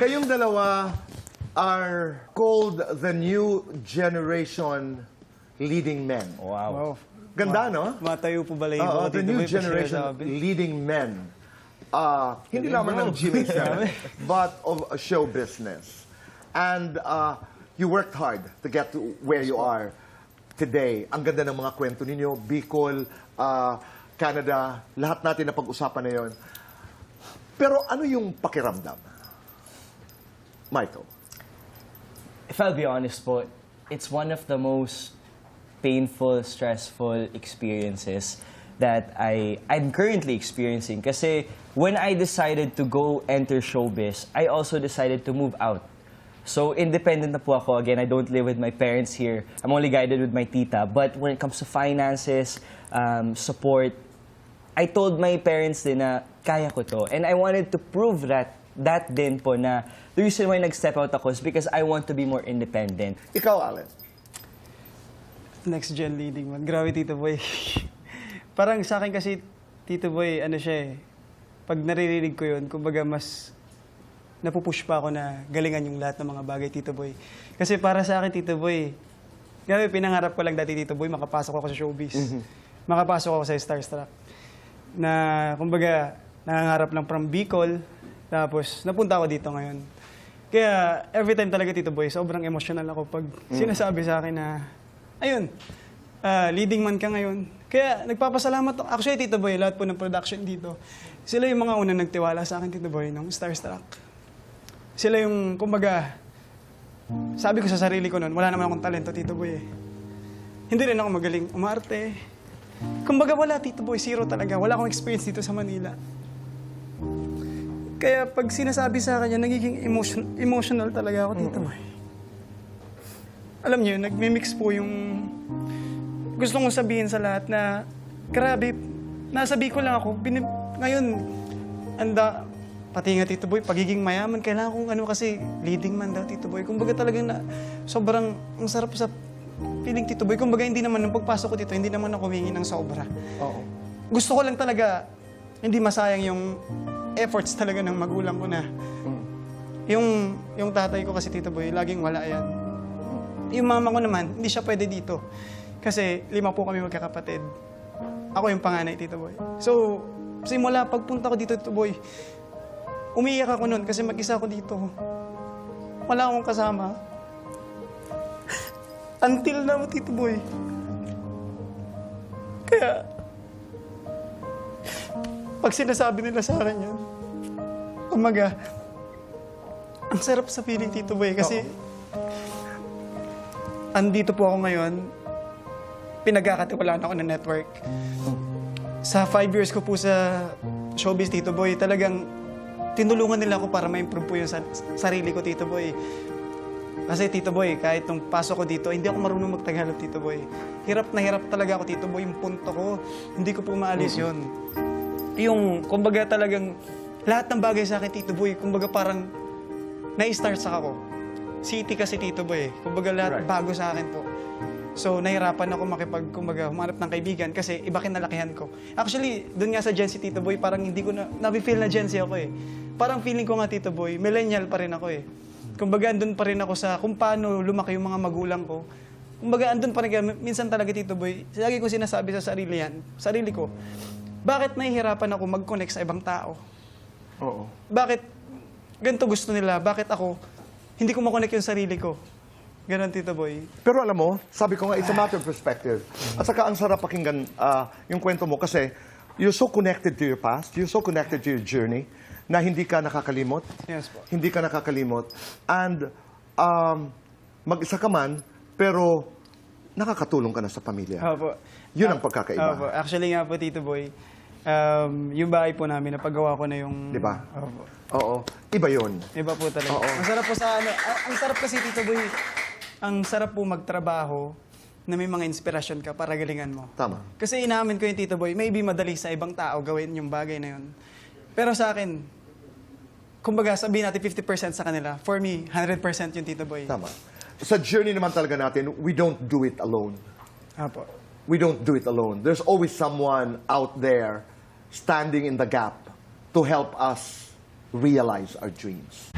Kayong dalawa are called the new generation leading men. Wow. Ganda, no? Matayo po balayibo Oo, ko the new generation sinasabi. leading men. Uh, hindi lamang ng GMA7, but of a show business. And uh, you worked hard to get to where you are today. Ang ganda ng mga kwento ninyo, Bicol, uh, Canada, lahat natin na pag-usapan na yon. Pero ano yung pakiramdam? Michael. If I'll be honest po, it's one of the most painful, stressful experiences that I, I'm currently experiencing. Kasi when I decided to go enter showbiz, I also decided to move out. So independent na po ako. Again, I don't live with my parents here. I'm only guided with my tita. But when it comes to finances, um, support, I told my parents din na kaya ko to. And I wanted to prove that that din po na the reason why nag-step out ako is because I want to be more independent. Ikaw, Allen. Next gen leading man. Grabe, Tito Boy. Parang sa akin kasi, Tito Boy, ano siya eh. Pag naririnig ko yun, kumbaga mas napupush pa ako na galingan yung lahat ng mga bagay, Tito Boy. Kasi para sa akin, Tito Boy, grabe, pinangarap ko lang dati, Tito Boy, makapasok ako sa showbiz. Makapasok ako sa Starstruck. Na, kumbaga, nangangarap lang from Bicol, tapos napunta ako dito ngayon. Kaya, every time talaga, Tito Boy, sobrang emotional ako pag sinasabi sa akin na, ayun, ah, leading man ka ngayon. Kaya, nagpapasalamat ako. Actually, Tito Boy, lahat po ng production dito, sila yung mga unang nagtiwala sa akin, Tito Boy, nung Starstruck. Sila yung, kumbaga, sabi ko sa sarili ko noon, wala naman akong talento, Tito Boy eh. Hindi rin ako magaling umarte. Kumbaga wala, Tito Boy, zero talaga. Wala akong experience dito sa Manila. Kaya pag sinasabi sa kanya, nagiging emotion, emotional talaga ako, Tito Boy. Alam niyo, nagme-mix po yung gusto kong sabihin sa lahat na grabe, nasa Bicol lang ako. Bin, ngayon, anda, pati nga Tito Boy, pagiging mayaman, kailangan kong ano kasi, leading man daw Tito Boy. Kumbaga talagang na, sobrang, ang sarap sa feeling Tito Boy. Kumbaga hindi naman, nung pagpasok ko dito, hindi naman ako humingi ng sobra. Oo. Gusto ko lang talaga, hindi masayang yung efforts talaga ng magulang ko na. Yung, yung tatay ko kasi Tito Boy, laging wala yan. Yung mama ko naman, hindi siya pwede dito. Kasi lima po kami magkakapatid. Ako yung panganay, Tito Boy. So, simula pagpunta ko dito, Tito Boy, umiiyak ako noon kasi mag-isa ako dito. Wala akong kasama. Until now, Tito Boy. Kaya, pag sinasabi nila sa akin yun, umaga, ang sarap sa feeling, Tito Boy, kasi andito po ako ngayon, pinagkakatiwalaan ako ng network. Sa five years ko po sa showbiz, Tito Boy, talagang tinulungan nila ako para ma-improve po yung sa- sarili ko, Tito Boy. Kasi Tito Boy, kahit nung pasok ko dito, hindi ako marunong magtagalog, Tito Boy. Hirap na hirap talaga ako, Tito Boy. Yung punto ko, hindi ko po maalis yun. Yung, kumbaga talagang, lahat ng bagay sa akin, Tito Boy, kumbaga parang, na-start sa ako. City kasi, Tito Boy. Kumbaga lahat Right. bago sa akin po. So, nahirapan ako makipag, kumbaga, humanap ng kaibigan kasi iba kinalakihan ko. Actually, doon nga sa Gen Z, Tito Boy, parang hindi ko na, nafe-feel na Gen Z ako eh. Parang feeling ko nga, Tito Boy, millennial pa rin ako eh. Kumbaga, andun pa rin ako sa kung paano lumaki yung mga magulang ko. Kumbaga, andun pa rin minsan talaga, Tito Boy, lagi ko sinasabi sa sarili yan, sarili ko, bakit nahihirapan ako mag-connect sa ibang tao? Oo. Bakit ganito gusto nila? Bakit ako, hindi ko makonect yung sarili ko? Ganon, Tito Boy. Pero alam mo, sabi ko nga, it's a matter of perspective. At saka ang sarap pakinggan ah, yung kwento mo kasi you're so connected to your past, you're so connected to your journey na hindi ka nakakalimot. Yes po. Hindi ka nakakalimot. And um, mag-isa ka man, pero nakakatulong ka na sa pamilya. Opo. Yun ang Ah, pagkakaiba. Opo. Actually nga po, Tito Boy, um, yung bahay po namin, napagawa ko na yung... Di ba? Opo. Oo. Iba yun. Iba po talaga. Oo. Ang sarap po sa ano, ang, ang sarap kasi, Tito Boy, ang sarap po magtrabaho na may mga inspirasyon ka para galingan mo. Tama. Kasi inaamin ko yung Tito Boy, maybe madali sa ibang tao gawin yung bagay na yun. Pero sa akin, kumbaga sabihin natin 50% sa kanila. For me, 100% yung Tito Boy. Tama. Sa journey naman talaga natin, we don't do it alone. Apo. we don't do it alone. There's always someone out there standing in the gap to help us realize our dreams.